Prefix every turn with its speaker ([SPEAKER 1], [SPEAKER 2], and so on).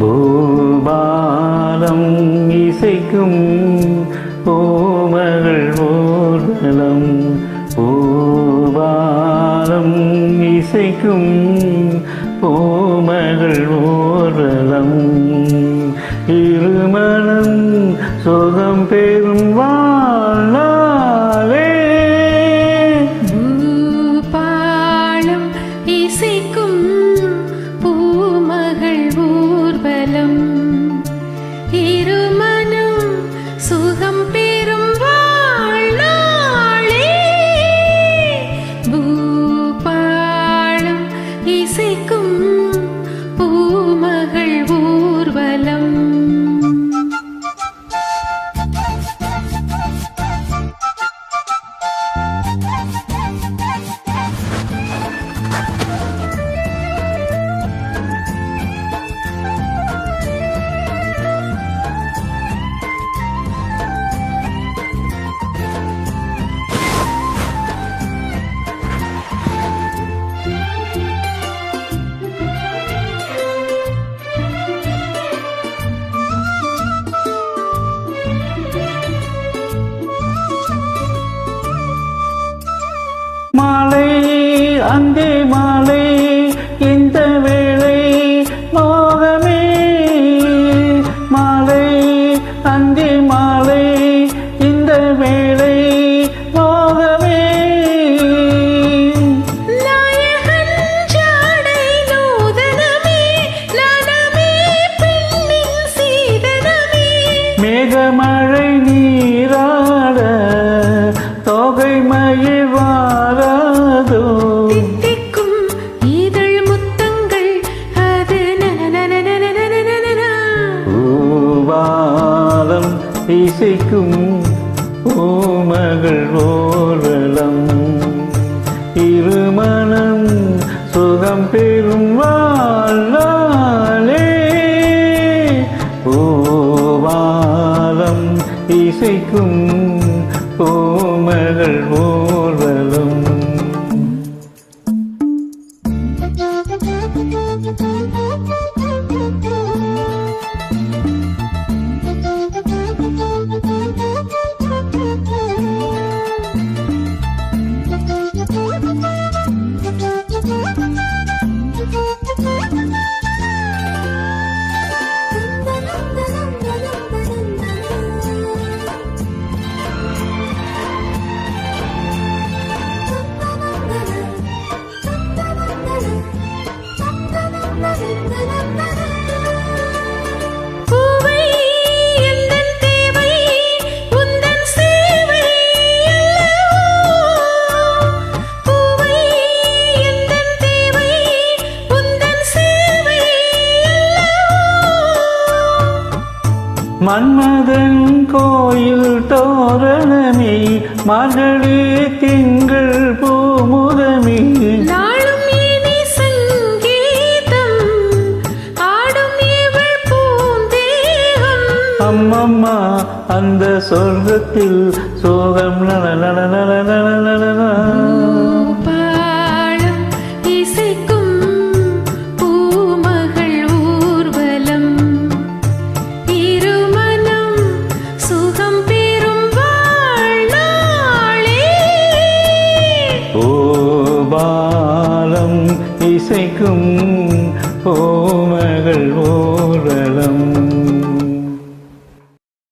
[SPEAKER 1] பூபாலம் இசைக்கும் பூமகள் ஊர்வலம்.
[SPEAKER 2] பூபாலம் இசைக்கும் பூமகள் ஊர்வலம்.
[SPEAKER 1] மாலை அங்கே மாலை இந்த வேளை மோகமே? மாலை அங்கே மாலை இந்த வேளை மோகமே? மேகமழை இசைக்கும் பூமகள் ஓரலம் இருமணம் சுகம் பெறும் வாழ்நாளே. பூவாலம் இசைக்கும் பூமகள்
[SPEAKER 2] ஓ
[SPEAKER 1] மன்மதன் கோயில் தோரணமே மகளே திங்கள்
[SPEAKER 2] பூந்தேகம்.
[SPEAKER 1] அம்மம்மா அந்த சொர்க்கத்தில் சோகம் நல இசைக்கும் ஓமகள் ஓரலம்